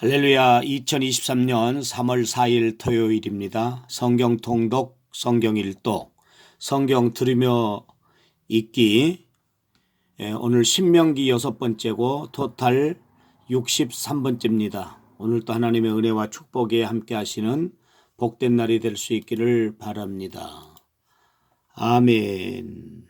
할렐루야 2023년 3월 4일 토요일입니다. 성경 통독, 성경 일독, 성경 들으며 읽기 예, 오늘 신명기 여섯 번째고 토탈 63번째입니다. 오늘도 하나님의 은혜와 축복에 함께 하시는 복된 날이 될 수 있기를 바랍니다. 아멘.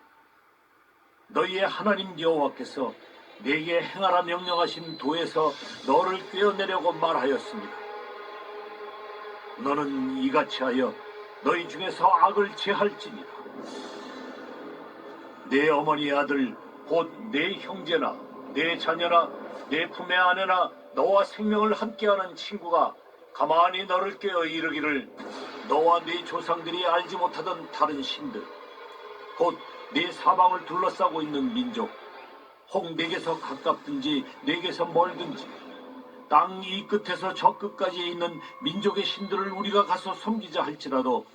너희의 하나님 여호와께서 내게 행하라 명령하신 도에서 너를 꿰어내려고 말하였습니다. 너는 이같이 하여 너희 중에서 악을 제할지니라. 내 어머니의 아들 곧 내 형제나 내 자녀나 내 품의 아내나 너와 생명을 함께하는 친구가 가만히 너를 깨어 이르기를 너와 네 조상들이 알지 못하던 다른 신들 곧 네 사방을 둘러싸고 있는 민족. 혹 내게서 가깝든지 내게서 멀든지 땅 이 끝에서 저 끝까지에 있는 민족의 신들을 우리가 가서 섬기자 할지라도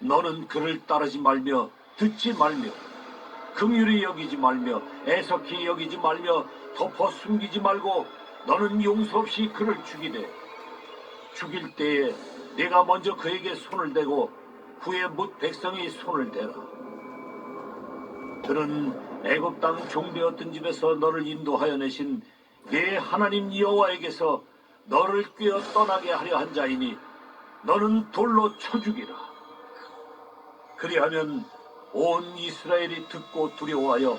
너는 그를 따르지 말며 듣지 말며 긍휼히 여기지 말며 애석히 여기지 말며 덮어 숨기지 말고 너는 용서 없이 그를 죽이되 죽일 때에 내가 먼저 그에게 손을 대고 후에 뭇 백성이 손을 대라 그는 애굽 땅 종되었던 집에서 너를 인도하여 내신 내 하나님 여호와에게서 너를 꿰어 떠나게 하려 한 자이니 너는 돌로 쳐 죽이라 그리하면 온 이스라엘이 듣고 두려워하여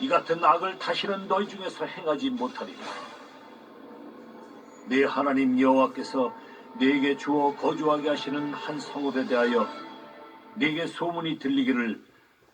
이 같은 악을 다시는 너희 중에서 행하지 못하리라. 내 하나님 여호와께서 네게 주어 거주하게 하시는 한 성읍에 대하여 네게 소문이 들리기를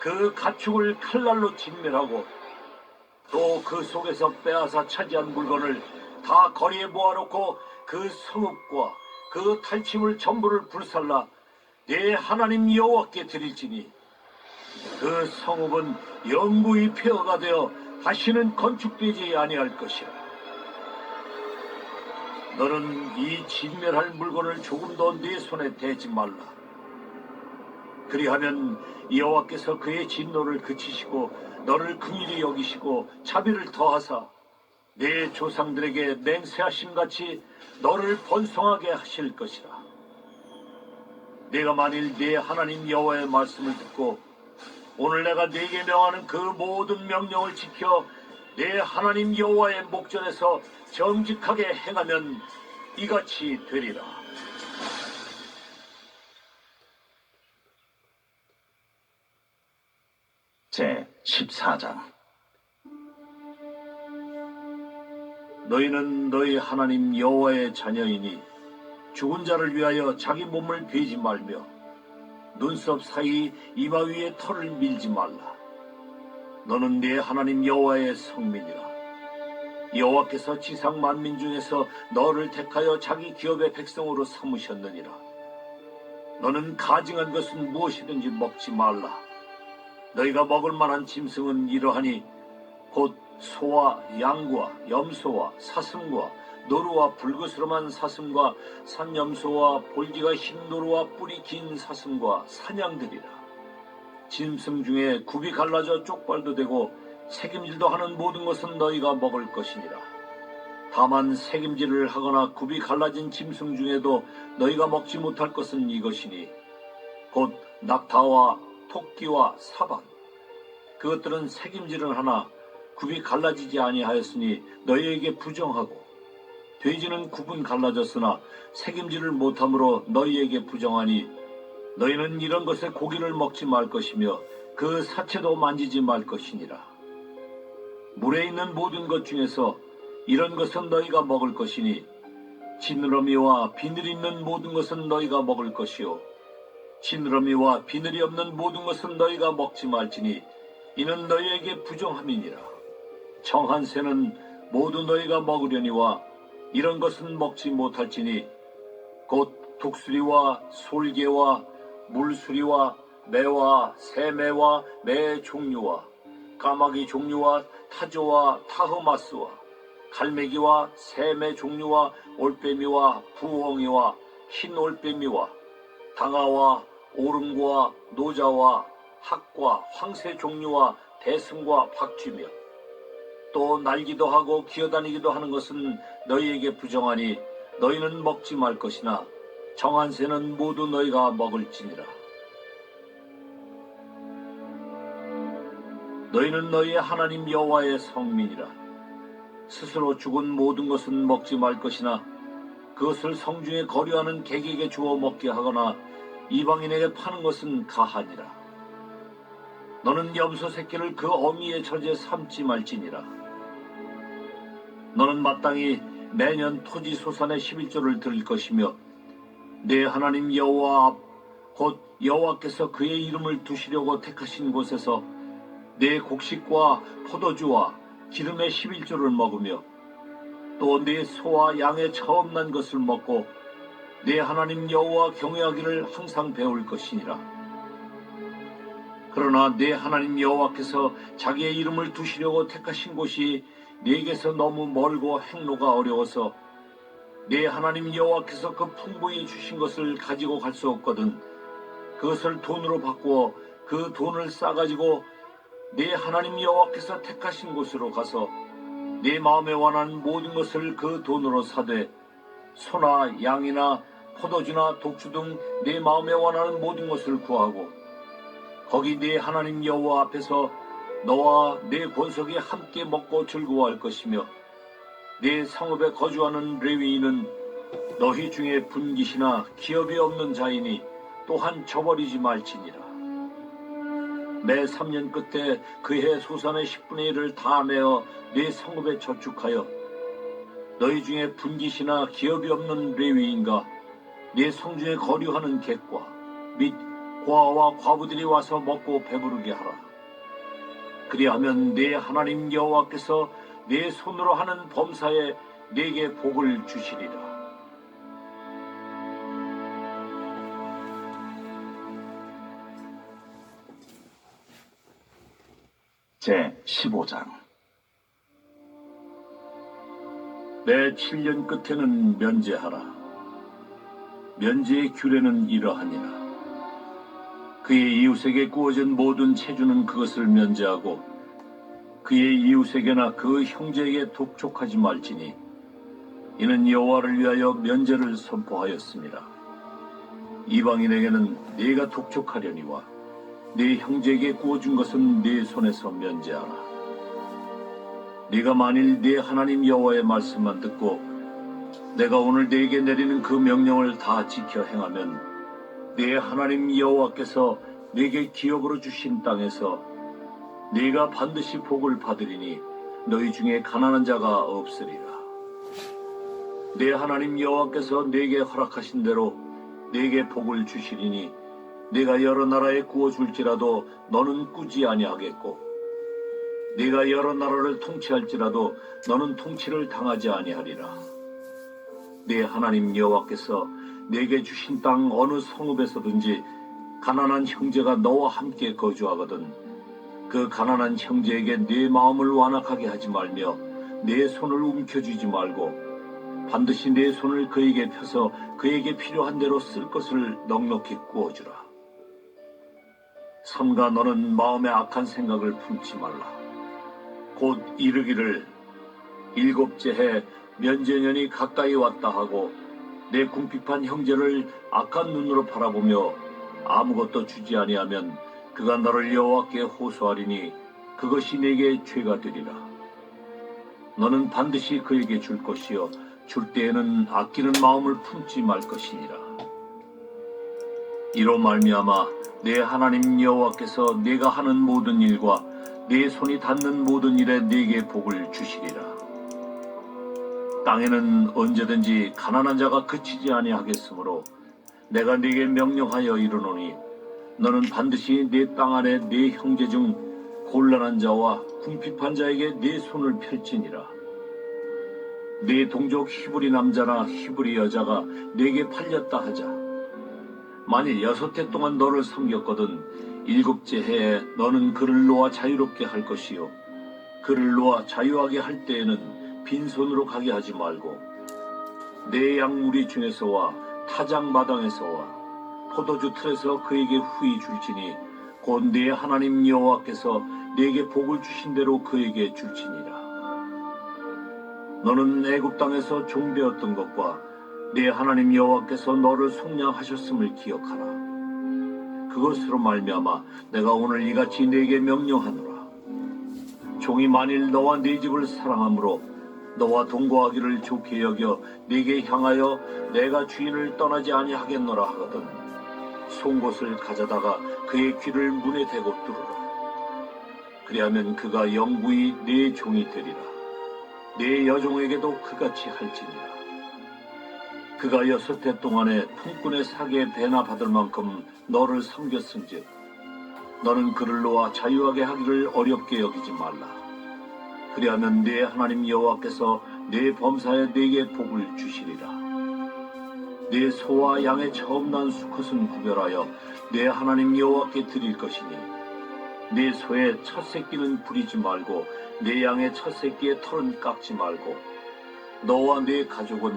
그 가축을 칼날로 진멸하고 또 그 속에서 빼앗아 차지한 물건을 다 거리에 모아놓고 그 성읍과 그 탈취물 전부를 불살라 내 하나님 여호와께 드릴지니 그 성읍은 영구히 폐허가 되어 다시는 건축되지 아니할 것이라. 너는 이 진멸할 물건을 조금도 네 손에 대지 말라. 그리하면 여호와께서 그의 진노를 그치시고 너를 긍일히 여기시고 자비를 더하사 내 조상들에게 맹세하심 같이 너를 번성하게 하실 것이라. 내가 만일 내 하나님 여호와의 말씀을 듣고 오늘 내가 네게 명하는 그 모든 명령을 지켜 내 하나님 여호와의 목전에서 정직하게 행하면 이같이 되리라. 14장 너희는 너희 하나님 여호와의 자녀이니 죽은 자를 위하여 자기 몸을 베지 말며 눈썹 사이 이마 위에 털을 밀지 말라. 너는 네 하나님 여호와의 성민이라. 여호와께서 지상 만민 중에서 너를 택하여 자기 기업의 백성으로 삼으셨느니라. 너는 가증한 것은 무엇이든지 먹지 말라. 너희가 먹을 만한 짐승은 이러하니 곧 소와 양과 염소와 사슴과 노루와 불그스름한 사슴과 산염소와 볼기가 흰 노루와 뿔이 긴 사슴과 사냥들이라. 짐승 중에 굽이 갈라져 쪽발도 되고 책임질도 하는 모든 것은 너희가 먹을 것이니라. 다만 책임질을 하거나 굽이 갈라진 짐승 중에도 너희가 먹지 못할 것은 이것이니 곧 낙타와 토끼와 사방. 그것들은 책임질은 하나 굽이 갈라지지 아니하였으니 너희에게 부정하고 돼지는 굽은 갈라졌으나 책임질을 못함으로 너희에게 부정하니 너희는 이런 것의 고기를 먹지 말 것이며 그 사체도 만지지 말 것이니라. 물에 있는 모든 것 중에서 이런 것은 너희가 먹을 것이니 지느러미와 비늘 있는 모든 것은 너희가 먹을 것이요 지느러미와 비늘이 없는 모든 것은 너희가 먹지 말지니 이는 너희에게 부정함이니라. 청한 새는 모두 너희가 먹으려니와 이런 것은 먹지 못할지니 곧 독수리와 솔개와 물수리와 매와 새매와 매 종류와 까마귀 종류와 타조와 타흐마스와 갈매기와 새매 종류와 올빼미와 부엉이와 흰 올빼미와 당아와 오름과 노자와 학과 황새 종류와 대승과 박쥐며 또 날기도 하고 기어다니기도 하는 것은 너희에게 부정하니 너희는 먹지 말 것이나 정한 새는 모두 너희가 먹을지니라. 너희는 너희의 하나님 여호와의 성민이라. 스스로 죽은 모든 것은 먹지 말 것이나 그것을 성중에 거류하는 객에게 주어 먹게 하거나 이방인에게 파는 것은 가하니라. 너는 염소 새끼를 그 어미의 처지에 삼지 말지니라. 너는 마땅히 매년 토지 소산의 11조를 드릴 것이며 내 하나님 여호와 앞 곧 여호와께서 그의 이름을 두시려고 택하신 곳에서 내 곡식과 포도주와 기름의 11조를 먹으며 또 내 소와 양의 처음 난 것을 먹고 내 하나님 여호와 경외하기를 항상 배울 것이니라. 그러나 내 하나님 여호와께서 자기의 이름을 두시려고 택하신 곳이 내게서 너무 멀고 행로가 어려워서 내 하나님 여호와께서 그 풍부히 주신 것을 가지고 갈 수 없거든 그것을 돈으로 바꾸어 그 돈을 싸가지고 내 하나님 여호와께서 택하신 곳으로 가서 내 마음에 원하는 모든 것을 그 돈으로 사되 소나 양이나 포도주나 독주 등 내 마음에 원하는 모든 것을 구하고 거기 내 하나님 여호와 앞에서 너와 내 본석이 함께 먹고 즐거워할 것이며 내 성읍에 거주하는 레위인은 너희 중에 분깃이나 기업이 없는 자이니 또한 저버리지 말지니라. 매 3년 끝에 그해 소산의 10분의 1을 다 내어 내 성읍에 저축하여 너희 중에 분깃이나 기업이 없는 레위인과 내 성중에 거류하는 객과 및 고아와 과부들이 와서 먹고 배부르게 하라. 그리하면 내 하나님 여호와께서 내 손으로 하는 범사에 내게 복을 주시리라. 제 15장 내 7년 끝에는 면제하라. 면제의 규례는 이러하니라. 그의 이웃에게 구워진 모든 체주는 그것을 면제하고 그의 이웃에게나 그 형제에게 독촉하지 말지니 이는 여호와를 위하여 면제를 선포하였습니다. 이방인에게는 네가 독촉하려니와 네 형제에게 구워준 것은 네 손에서 면제하라. 네가 만일 네 하나님 여호와의 말씀만 듣고 내가 오늘 네게 내리는 그 명령을 다 지켜 행하면 네 하나님 여호와께서 네게 기업으로 주신 땅에서 네가 반드시 복을 받으리니 너희 중에 가난한 자가 없으리라. 내 하나님 여호와께서 네게 허락하신 대로 네게 복을 주시리니 네가 여러 나라에 구워 줄지라도 너는 꾸지 아니하겠고 네가 여러 나라를 통치할지라도 너는 통치를 당하지 아니하리라. 네 하나님 여호와께서 내게 주신 땅 어느 성읍에서든지 가난한 형제가 너와 함께 거주하거든 그 가난한 형제에게 네 마음을 완악하게 하지 말며 네 손을 움켜쥐지 말고 반드시 네 손을 그에게 펴서 그에게 필요한 대로 쓸 것을 넉넉히 구워주라. 삼가 너는 마음에 악한 생각을 품지 말라. 곧 이르기를 일곱째 해 면제년이 가까이 왔다 하고 내 궁핍한 형제를 악한 눈으로 바라보며 아무것도 주지 아니하면 그가 너를 여호와께 호소하리니 그것이 내게 죄가 되리라. 너는 반드시 그에게 줄 것이요 줄 때에는 아끼는 마음을 품지 말 것이니라. 이로 말미암아 내 하나님 여호와께서 내가 하는 모든 일과 내 손이 닿는 모든 일에 내게 복을 주시리라. 땅에는 언제든지 가난한 자가 그치지 아니하겠으므로 내가 네게 명령하여 이르노니 너는 반드시 내땅 안에 네 형제 중 곤란한 자와 궁핍한 자에게 네 손을 펼지니라. 네 동족 히브리 남자나 히브리 여자가 네게 팔렸다 하자. 만일 여섯 해 동안 너를 섬겼거든 일곱째 해에 너는 그를 놓아 자유롭게 할 것이요 그를 놓아 자유하게 할 때에는 빈손으로 가게 하지 말고 내 양무리 중에서와 타작 마당에서와 포도주 틀에서 그에게 후히 줄지니 곧 내 하나님 여호와께서 내게 복을 주신 대로 그에게 줄지니라. 너는 애굽 땅에서 종되었던 것과 내 하나님 여호와께서 너를 속량하셨음을 기억하라. 그것으로 말미암아 내가 오늘 이같이 내게 명령하노라. 종이 만일 너와 네 집을 사랑함으로 너와 동거하기를 좋게 여겨 네게 향하여 내가 주인을 떠나지 아니하겠노라 하거든 송곳을 가져다가 그의 귀를 문에 대고 뚫으라. 그리하면 그가 영구히 네 종이 되리라. 네 여종에게도 그같이 할지니라. 그가 여섯 해 동안에 품꾼의 사기에 배나 받을 만큼 너를 섬겼은즉 너는 그를 놓아 자유하게 하기를 어렵게 여기지 말라. 그리하면 네 하나님 여호와께서 네 범사에 네게 복을 주시리라. 네 소와 양의 처음 난 수컷은 구별하여 네 하나님 여호와께 드릴 것이니 네 소의 첫 새끼는 부리지 말고 네 양의 첫 새끼의 털은 깎지 말고 너와 네 가족은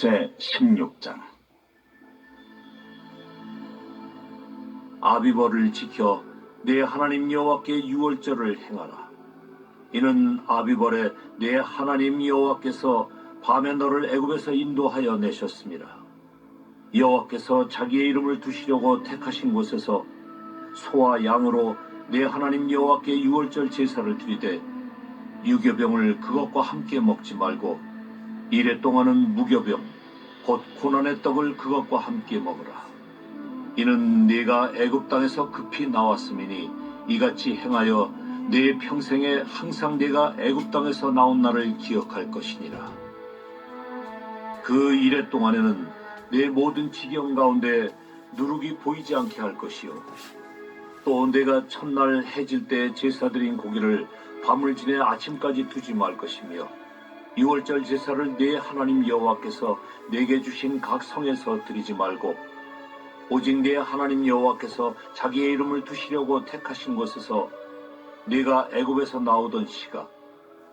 제 16장 아비벌을 지켜 내 하나님 여호와께 유월절을 행하라. 이는 아비벌에 내 하나님 여호와께서 밤에 너를 애굽에서 인도하여 내셨습니다. 여호와께서 자기의 이름을 두시려고 택하신 곳에서 소와 양으로 내 하나님 여호와께 유월절 제사를 드리되 유교병을 그것과 함께 먹지 말고 이래 동안은 무교병 곧 고난의 떡을 그것과 함께 먹으라. 이는 네가 애굽 땅에서 급히 나왔음이니 이같이 행하여 네 평생에 항상 네가 애굽 땅에서 나온 날을 기억할 것이니라. 그 이래 동안에는 내 모든 지경 가운데 누룩이 보이지 않게 할 것이요. 또 내가 첫날 해질 때 제사드린 고기를 밤을 지내 아침까지 두지 말 것이며 유월절 제사를 내 하나님 여호와께서 내게 주신 각 성에서 드리지 말고 오직 내 하나님 여호와께서 자기의 이름을 두시려고 택하신 곳에서 네가 애굽에서 나오던 시각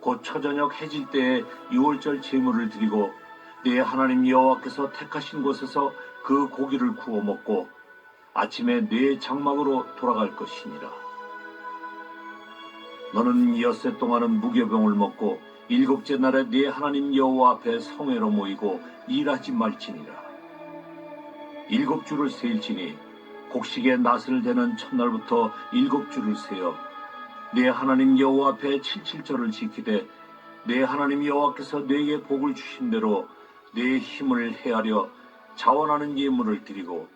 곧 처저녁 해질 때에 유월절 제물을 드리고 내 하나님 여호와께서 택하신 곳에서 그 고기를 구워 먹고 아침에 네 장막으로 돌아갈 것이니라. 너는 엿새 동안은 무교병을 먹고 일곱째 날에 네 하나님 여호와 앞에 성회로 모이고 일하지 말지니라. 일곱 줄을 세일지니 곡식의 낫을 대는 첫날부터 일곱 줄을 세어 내 하나님 여호와 앞에 칠칠절을 지키되 내 하나님 여호와께서 네게 복을 주신 대로 네 힘을 헤아려 자원하는 예물을 드리고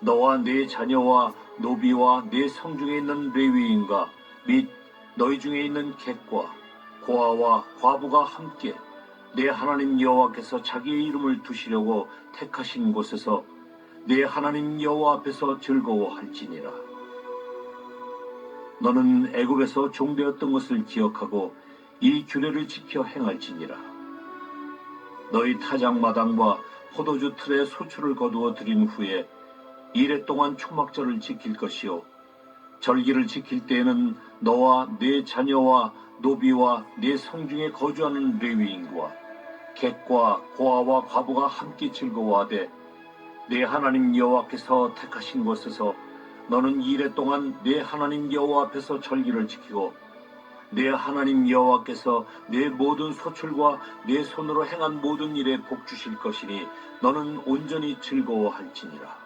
너와 네 자녀와 노비와 네 성중에 있는 레위인과 및 너희 중에 있는 객과 고아와 과부가 함께 내 하나님 여호와께서 자기의 이름을 두시려고 택하신 곳에서 내 하나님 여호와 앞에서 즐거워할지니라. 너는 애굽에서 종되었던 것을 기억하고 이 규례를 지켜 행할지니라. 너희 타작 마당과 포도주 틀에 소출을 거두어 드린 후에 이래 동안 초막절을 지킬 것이요 절기를 지킬 때에는 너와 네 자녀와 노비와 네 성중에 거주하는 레위인과 객과 고아와 과부가 함께 즐거워하되 내 하나님 여호와께서 택하신 곳에서 너는 이래 동안 내 하나님 여호와 앞에서 절기를 지키고 내 하나님 여호와께서 내 모든 소출과 내 손으로 행한 모든 일에 복 주실 것이니 너는 온전히 즐거워할지니라.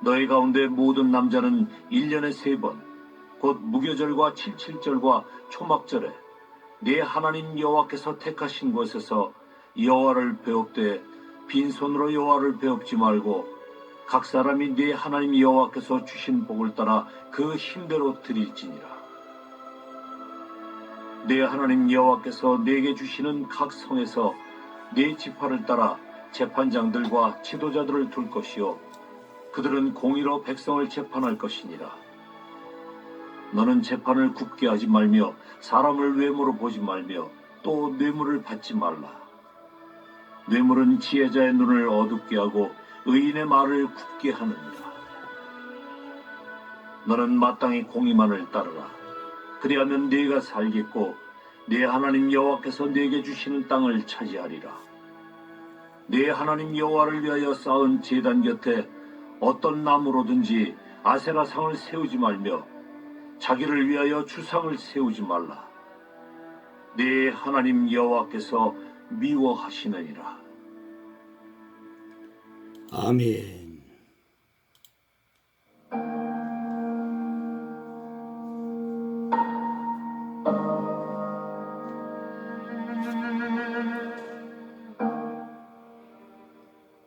너희 가운데 모든 남자는 일년에 세 번, 곧 무교절과 칠칠절과 초막절에 내 하나님 여호와께서 택하신 곳에서 여호와를 배웁되 빈손으로 여호와를 배웁지 말고 각 사람이 네 하나님 여호와께서 주신 복을 따라 그 힘대로 드릴지니라. 내 하나님 여호와께서 내게 주시는 각 성에서 네 지파를 따라 재판장들과 지도자들을 둘 것이요 그들은 공의로 백성을 재판할 것이니라 너는 재판을 굽게 하지 말며 사람을 외모로 보지 말며 또 뇌물을 받지 말라. 뇌물은 지혜자의 눈을 어둡게 하고 의인의 말을 굽게 하느니라. 너는 마땅히 공의만을 따르라. 그리하면 네가 살겠고 네 하나님 여호와께서 네게 주시는 땅을 차지하리라. 네 하나님 여호와를 위하여 쌓은 제단 곁에 어떤 나무로든지 아세라 상을 세우지 말며 자기를 위하여 주상을 세우지 말라. 네 하나님 여호와께서 미워하시느니라. 아멘.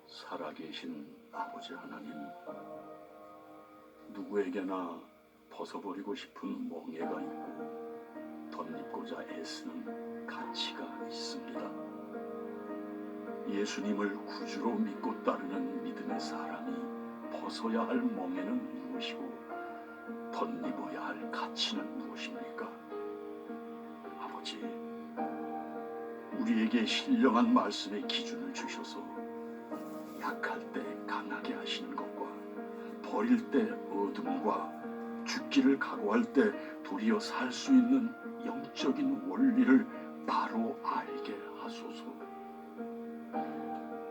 살아계신 아버지 하나님, 누구에게나 벗어버리고 싶은 멍해가 있고 덧입고자 애쓰는 가치가 있습니다. 예수님을 구주로 믿고 따르는 믿음의 사람이 벗어야 할 멍해는 무엇이고 덧입어야 할 가치는 무엇입니까? 아버지, 우리에게 신령한 말씀의 기준을 주셔서 약할 때 강하게 하시는 것과 버릴 때 어둠과 죽기를 각오할 때 도리어 살 수 있는 영적인 원리를 바로 알게 하소서.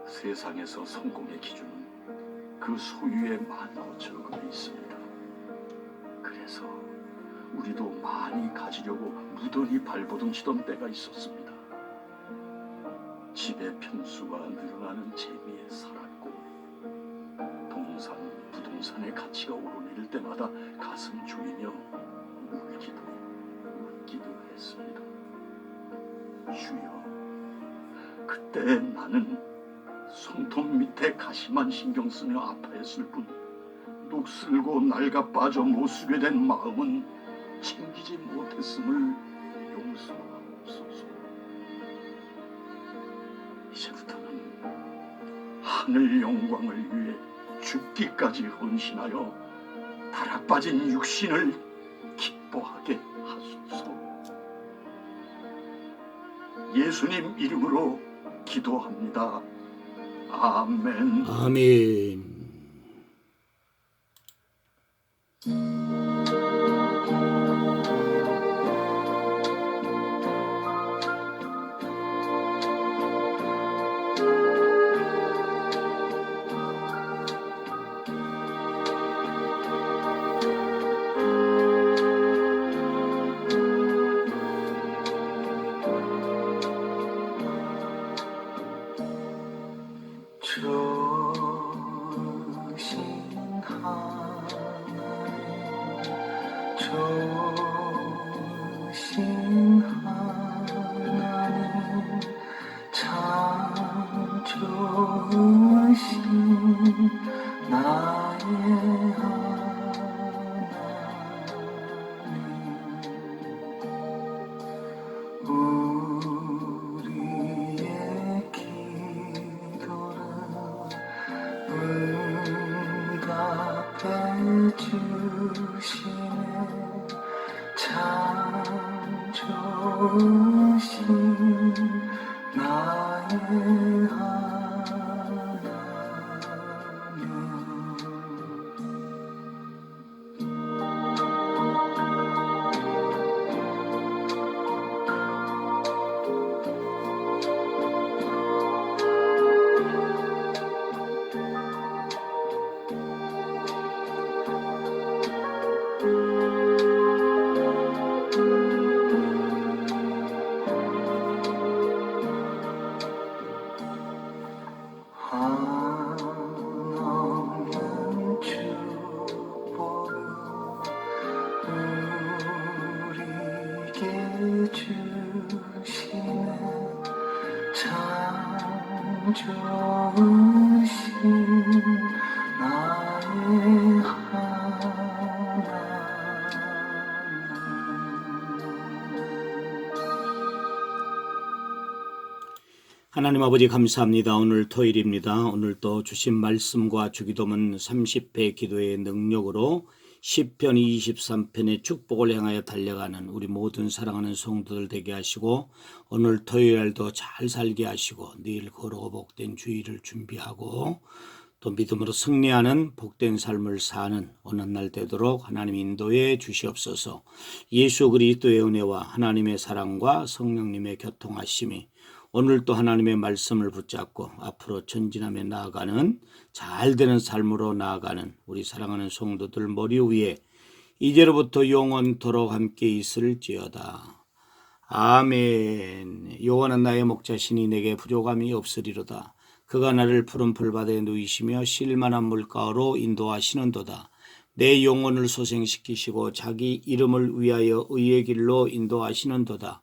세상에서 성공의 기준은 그 소유에 많어 적어 있습니다. 그래서 우리도 많이 가지려고 무던히 발버둥 치던 때가 있었습니다. 집의 평수가 늘어나는 재미에 살았고 동산, 부동산의 가치가 오르 내릴 때마다 가슴 조이며 울기도 웃기도 했습니다. 주여, 그때 나는 손톱 밑에 가시만 신경 쓰며 아파했을 뿐 녹슬고 낡아 빠져 못쓰게 된 마음은 챙기지 못했음을 용서하옵소서. 이제부터는 하늘 영광을 위해 죽기까지 헌신하여 달아빠진 육신을 기뻐하게 하소서. 예수님 이름으로 기도합니다. 아멘. 아멘. 주 하나님 아버지 감사합니다. 오늘 토요일입니다. 오늘 또 주신 말씀과 주기도문 30회 기도의 능력으로 10편 23편의 축복을 향하여 달려가는 우리 모든 사랑하는 성도들 되게 하시고 오늘 토요일도 잘 살게 하시고 내일 거룩 복된 주일을 준비하고 또 믿음으로 승리하는 복된 삶을 사는 어느 날 되도록 하나님 인도해 주시옵소서. 예수 그리스도의 은혜와 하나님의 사랑과 성령님의 교통하심이 오늘도 하나님의 말씀을 붙잡고 앞으로 전진하며 나아가는 잘 되는 삶으로 나아가는 우리 사랑하는 성도들 머리 위에 이제로부터 영원토록 함께 있을지어다. 아멘. 여호와는 나의 목자시니 내게 부족함이 없으리로다. 그가 나를 푸른 풀밭에 누이시며 실만한 물가로 인도하시는도다. 내 영혼을 소생시키시고 자기 이름을 위하여 의의 길로 인도하시는도다.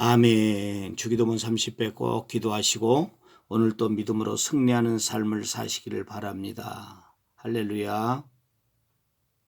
아멘. 주기도문 30배 꼭 기도하시고 오늘 또 믿음으로 승리하는 삶을 사시기를 바랍니다. 할렐루야.